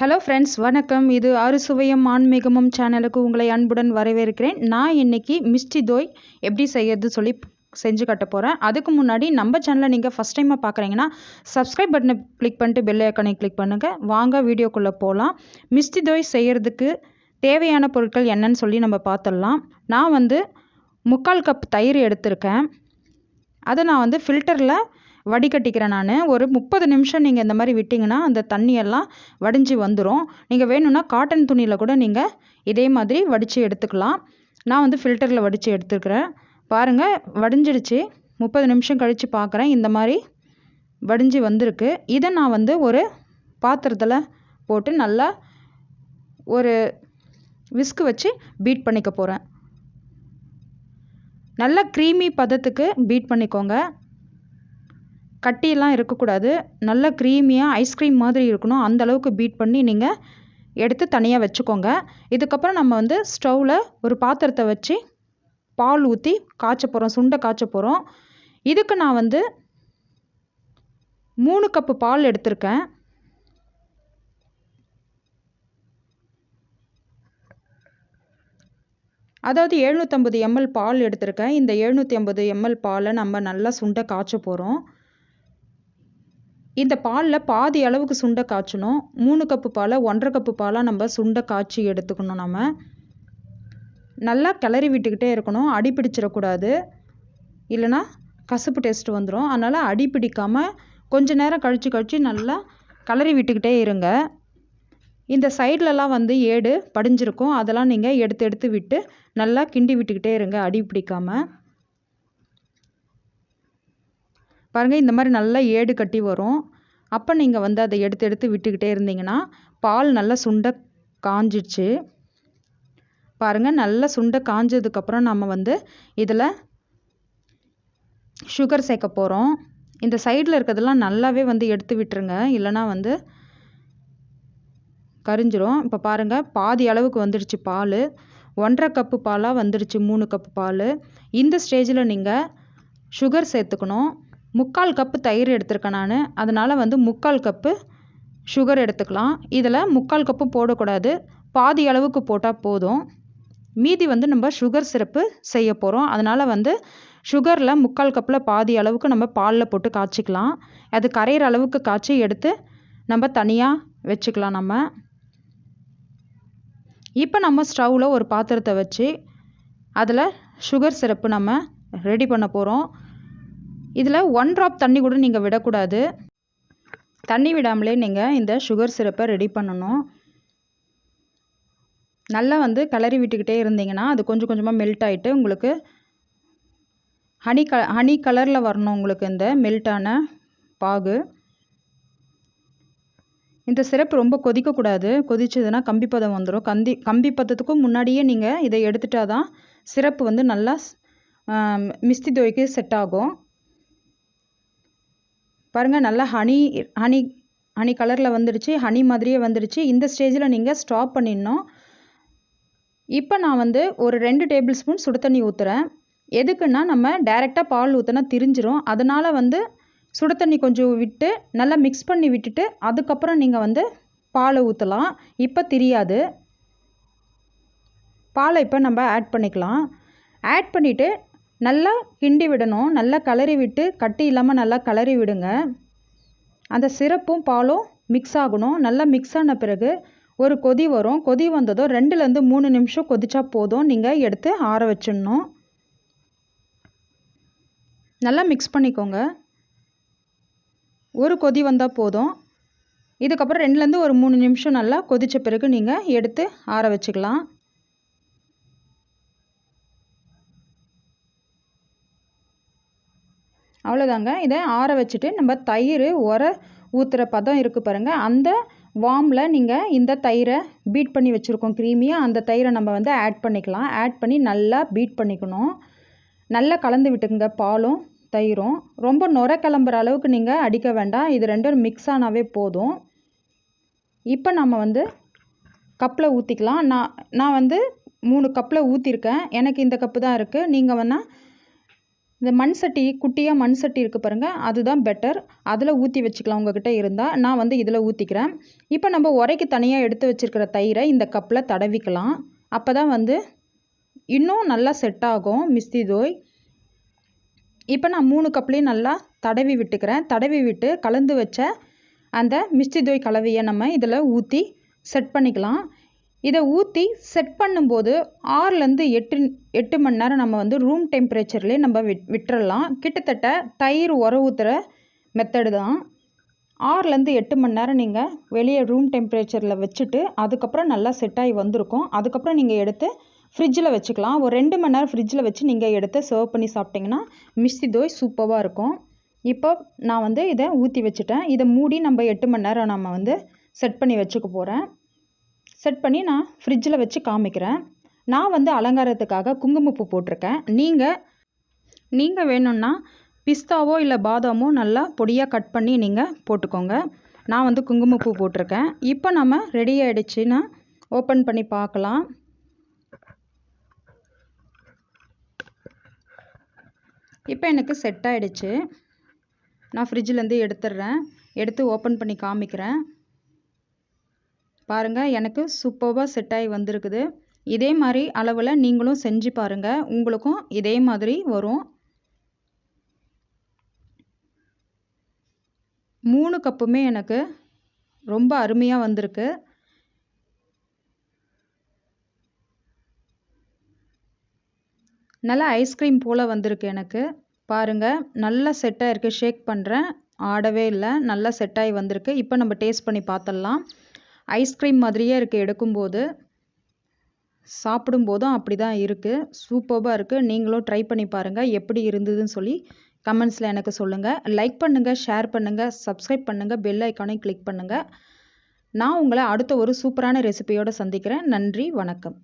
Hello friends வணக்கம். இது அறுசுவையும் ஆன்மீகமும் சேனலுக்கு உங்களை அன்புடன் வரவேற்கிறேன். நான் இன்னைக்கு மிஸ்டி தோய் எப்படி செய்யறது சொல்லி செஞ்சு கட்ட போகிறேன் அதுக்கு முன்னாடி நம்ம சேனலை நீங்கள் ஃபஸ்ட் டைமாக பார்க்குறீங்கன்னா சப்ஸ்கிரைப் பட்டனை கிளிக் பண்ணிட்டு பெல் ஐக்கனை கிளிக் பண்ணுங்கள் வாங்க வீடியோக்குள்ளே போகலாம் மிஸ்டி தோய் செய்கிறதுக்கு தேவையான பொருட்கள் என்னன்னு சொல்லி நம்ம பார்த்துடலாம் நான் வந்து முக்கால் கப் தயிர் எடுத்திருக்கேன். அதை நான் வந்து ஃபில்டரில் வடிகட்டிக்கிறேன் நான். ஒரு முப்பது நிமிஷம் நீங்கள் இந்த மாதிரி விட்டிங்கன்னா அந்த தண்ணியெல்லாம் வடிஞ்சு வந்துடும் நீங்கள் வேணும்னா காட்டன் துணியில் கூட நீங்கள் இதே மாதிரி வடித்து எடுத்துக்கலாம். நான் வந்து ஃபில்டரில் வடித்து எடுத்துருக்குறேன் பாருங்கள் வடிஞ்சிடுச்சு. முப்பது நிமிஷம் கழித்து பார்க்குறேன் இந்த மாதிரி வடிஞ்சு வந்திருக்கு. இதை நான் வந்து ஒரு பாத்திரத்தில் போட்டு நல்லா ஒரு விஸ்கு வச்சு பீட் பண்ணிக்க போகிறேன் நல்லா க்ரீமி பதத்துக்கு பீட் பண்ணிக்கோங்க. கட்டியெல்லாம் இருக்கக்கூடாது. நல்ல க்ரீமியாக ஐஸ்கிரீம் மாதிரி இருக்கணும். அந்த அளவுக்கு பீட் பண்ணி நீங்கள் எடுத்து தனியாக வச்சுக்கோங்க. இதுக்கப்புறம் நம்ம வந்து ஸ்டவ்வில் ஒரு பாத்திரத்தை வச்சு பால் ஊற்றி காய்ச்ச போகிறோம் சுண்டை காய்ச்ச போகிறோம் இதுக்கு நான் வந்து மூணு கப்பு பால் எடுத்திருக்கேன். அதாவது எழுநூற்றம்பது எம்எல் பால் எடுத்திருக்கேன். இந்த எழுநூற்றி ஐம்பது எம்எல் பாலை நம்ம நல்லா சுண்டை காய்ச்ச போகிறோம் இந்த பாலில் பாதி அளவுக்கு சுண்டை காய்ச்சணும். மூணு கப்பு பாலை ஒன்றரை கப்பு பாலாக நம்ம சுண்டை காய்ச்சி எடுத்துக்கணும் நம்ம நல்லா கிளறி விட்டுக்கிட்டே இருக்கணும். அடி பிடிச்சிடக்கூடாது இல்லைன்னா கசப்பு டேஸ்ட் வந்துடும் அதனால் அடி பிடிக்காமல் கொஞ்ச நேரம் கழித்து கழித்து நல்லா கிளறி விட்டுக்கிட்டே இருங்க. இந்த சைட்லலாம் வந்து ஏடு படிஞ்சிருக்கும். அதெல்லாம் நீங்கள் எடுத்து எடுத்து விட்டு நல்லா கிண்டி விட்டுக்கிட்டே இருங்க. அடி பிடிக்காமல் பாருங்கள் இந்த மாதிரி நல்லா ஏடு கட்டி வரும். அப்போ நீங்கள் வந்து அதை எடுத்து எடுத்து விட்டுக்கிட்டே இருந்தீங்கன்னா பால் நல்லா சுண்டை காஞ்சிடுச்சு. பாருங்கள் நல்லா சுண்டை காஞ்சதுக்கப்புறம் நம்ம வந்து இதில் சுகர் சேர்க்க போகிறோம் இந்த சைடில் இருக்கிறதெல்லாம் நல்லாவே வந்து எடுத்து விட்டுருங்க. இல்லைனா வந்து கரிஞ்சிரும். இப்போ பாருங்கள் பாதி அளவுக்கு வந்துடுச்சு பால். ஒன்றரை கப்பு பாலாக வந்துடுச்சு மூணு கப்பு பால். இந்த ஸ்டேஜில் நீங்கள் சுகர் சேர்த்துக்கணும். முக்கால் கப்பு தயிர் எடுத்திருக்கேன் நான். அதனால் வந்து முக்கால் கப்பு சுகர் எடுத்துக்கலாம். இதில் முக்கால் கப்பு போடக்கூடாது. பாதி அளவுக்கு போட்டால் போதும். மீதி வந்து நம்ம சுகர் சிரப்பு செய்ய போகிறோம் அதனால் வந்து சுகரில் முக்கால் கப்பில் பாதி அளவுக்கு நம்ம பாலில் போட்டு காய்ச்சிக்கலாம். அது கரையிற அளவுக்கு காய்ச்சி எடுத்து நம்ம தனியாக வச்சுக்கலாம் நம்ம. இப்போ நம்ம ஸ்டவ்வில் ஒரு பாத்திரத்தை வச்சு அதில் சுகர் சிரப்பு நம்ம ரெடி பண்ண போகிறோம் இதில் ஒன் ட்ராப் தண்ணி கூட நீங்கள் விடக்கூடாது. தண்ணி விடாமலே நீங்கள் இந்த சுகர் சிரப்பை ரெடி பண்ணணும். நல்லா வந்து கிளறி விட்டுக்கிட்டே இருந்தீங்கன்னா அது கொஞ்சம் கொஞ்சமாக மெல்ட் ஆகிட்டு உங்களுக்கு ஹனி க ஹனி கலரில் வரணும் உங்களுக்கு இந்த மெல்ட்டான பாகு. இந்த சிரப்பு ரொம்ப கொதிக்கக்கூடாது. கொதிச்சதுன்னா கம்பி பதம் வந்துடும் கந்தி கம்பி பதத்துக்கும் முன்னாடியே நீங்கள் இதை எடுத்துட்டா தான் சிரப்பு வந்து நல்லா மிஸ்தி தோய்க்கு செட் ஆகும். பாருங்கள் நல்லா ஹனி ஹனி ஹனி கலரில் வந்துடுச்சு ஹனி மாதிரியே வந்துடுச்சு இந்த ஸ்டேஜில் நீங்கள் ஸ்டாப் பண்ணிடணும். இப்போ நான் வந்து ஒரு ரெண்டு டேபிள் ஸ்பூன் சுடு தண்ணி ஊற்றுறேன் எதுக்குன்னா நம்ம டைரெக்டாக பால் ஊற்றினா திரிஞ்சிரும். அதனால் வந்து சுடு தண்ணி கொஞ்சம் விட்டு நல்லா மிக்ஸ் பண்ணி விட்டுட்டு அதுக்கப்புறம் நீங்கள் வந்து பாலை ஊற்றலாம் இப்போ தெரியாது. பாலை இப்போ நம்ம ஆட் பண்ணிக்கலாம். ஆட் பண்ணிவிட்டு நல்லா கிண்டி விடணும். நல்லா கலரி விட்டு கட்டி இல்லாமல் நல்லா கலரி விடுங்க. அந்த சிரப்பும் பாலும் மிக்ஸ் ஆகணும். நல்லா மிக்ஸ் ஆன பிறகு ஒரு கொதி வரும். கொதி வந்ததும் ரெண்டுலேருந்து மூணு நிமிஷம் கொதிச்சா போதும். நீங்கள் எடுத்து ஆற வச்சிடணும். நல்லா மிக்ஸ் பண்ணிக்கோங்க. ஒரு கொதி வந்தால் போதும். இதுக்கப்புறம் ரெண்டுலேருந்து ஒரு மூணு நிமிஷம் நல்லா கொதித்த பிறகு நீங்கள் எடுத்து ஆற வச்சுக்கலாம். அவ்வளோதாங்க இதை ஆற வச்சுட்டு நம்ம தயிர் உர ஊற்றுற பதம் இருக்குது பாருங்கள் அந்த வார்மில் நீங்கள் இந்த தயிரை பீட் பண்ணி வச்சுருக்கோம். க்ரீமியாக அந்த தயிரை நம்ம வந்து ஆட் பண்ணிக்கலாம். ஆட் பண்ணி நல்லா பீட் பண்ணிக்கணும். நல்லா கலந்து விட்டுக்குங்க பாலும் தயிரும். ரொம்ப நுர கிளம்புற அளவுக்கு நீங்கள் அடிக்க வேண்டாம். இது ரெண்டும் மிக்ஸ் ஆனாவே போதும். இப்போ நம்ம வந்து கப்பில் ஊற்றிக்கலாம் நான் நான் வந்து மூணு கப்பில் ஊற்றிருக்கேன் எனக்கு இந்த கப்பு தான் இருக்குது நீங்கள் வேணால் இந்த மண் சட்டி குட்டியாக மண் சட்டி இருக்குது பாருங்கள் அதுதான் பெட்டர் அதில் ஊற்றி வச்சுக்கலாம் உங்ககிட்ட இருந்தால் நான் வந்து இதில் ஊற்றிக்கிறேன் இப்போ நம்ம உரைக்கு தனியாக எடுத்து வச்சுருக்கிற தயிரை இந்த கப்பில் தடவிக்கலாம். அப்போ தான் வந்து இன்னும் நல்லா செட் ஆகும். மிஸ்தி தோய். இப்போ நான் மூணு கப்லேயும் நல்லா தடவி விட்டுக்கிறேன். தடவி விட்டு கலந்து வச்ச அந்த மிஸ்டி தோய் கலவையை நம்ம இதில் ஊற்றி செட் பண்ணிக்கலாம். இதை ஊற்றி செட் பண்ணும்போது ஆறுலேருந்து எட்டு எட்டு மணி நேரம் நம்ம வந்து ரூம் டெம்பரேச்சர்லேயே நம்ம விட் விட்டுறலாம். கிட்டத்தட்ட தயிர் உர ஊற்றுற மெத்தடு தான். ஆறுலேருந்து எட்டு மணி நேரம் நீங்கள் வெளியே ரூம் டெம்பரேச்சரில் வச்சுட்டு அதுக்கப்புறம் நல்லா செட் ஆகி வந்திருக்கும். அதுக்கப்புறம் நீங்கள் எடுத்து ஃப்ரிட்ஜில் வச்சுக்கலாம். ஒரு ரெண்டு மணி நேரம் ஃப்ரிட்ஜில் வச்சு நீங்கள் எடுத்து சர்வ் பண்ணி சாப்பிட்டிங்கன்னா மிஸ்தி தோய் சூப்பராக இருக்கும். இப்போ நான் வந்து இதை ஊற்றி வச்சுட்டேன். இதை மூடி நம்ம எட்டு மணி நேரம் நம்ம வந்து செட் பண்ணி வச்சுக்க போகிறேன் செட் பண்ணி நான் ஃப்ரிட்ஜில் வச்சு காமிக்கிறேன். நான் வந்து அலங்காரத்துக்காக குங்குமப்பூ போட்டிருக்கேன். நீங்கள் நீங்கள் வேணும்னா பிஸ்தாவோ இல்லை பாதாமோ நல்லா பொடியாக கட் பண்ணி நீங்கள் போட்டுக்கோங்க. நான் வந்து குங்குமப்பூ போட்டிருக்கேன். இப்போ நம்ம ரெடி ஆகிடுச்சின்னா ஓப்பன் பண்ணி பார்க்கலாம். இப்போ எனக்கு செட் ஆகிடுச்சு நான் ஃப்ரிட்ஜிலேருந்து எடுத்துடுறேன். எடுத்து ஓப்பன் பண்ணி காமிக்கிறேன். பாருங்கள் எனக்கு சூப்பர்வாக செட் ஆகி வந்திருக்குது. இதே மாதிரி அளவில் நீங்களும் செஞ்சு பாருங்கள் உங்களுக்கும் இதே மாதிரி வரும். மூணு கப்புமே எனக்கு ரொம்ப அருமையாக வந்திருக்கு. நல்லா ஐஸ்கிரீம் போல் வந்திருக்கு எனக்கு. பாருங்கள் நல்லா செட்டாக இருக்குது ஷேக் பண்ணுறேன் ஆடவே இல்லை நல்லா செட்டாகி வந்திருக்கு. இப்போ நம்ம டேஸ்ட் பண்ணி பார்த்துடலாம். ஐஸ்கிரீம் மாதிரியே இருக்குது எடுக்கும்போது. சாப்பிடும்போதும் அப்படி தான் இருக்குது சூப்பராக இருக்குது நீங்களும் ட்ரை பண்ணி பாருங்கள் எப்படி இருந்ததுன்னு சொல்லி கமெண்ட்ஸில் எனக்கு சொல்லுங்கள் லைக் பண்ணுங்கள் ஷேர் பண்ணுங்கள் சப்ஸ்கிரைப் பண்ணுங்கள் பெல் ஐக்கானையும் கிளிக் பண்ணுங்கள் நான் உங்களை அடுத்த ஒரு சூப்பரான ரெசிபியோடு சந்திக்கிறேன். நன்றி வணக்கம்.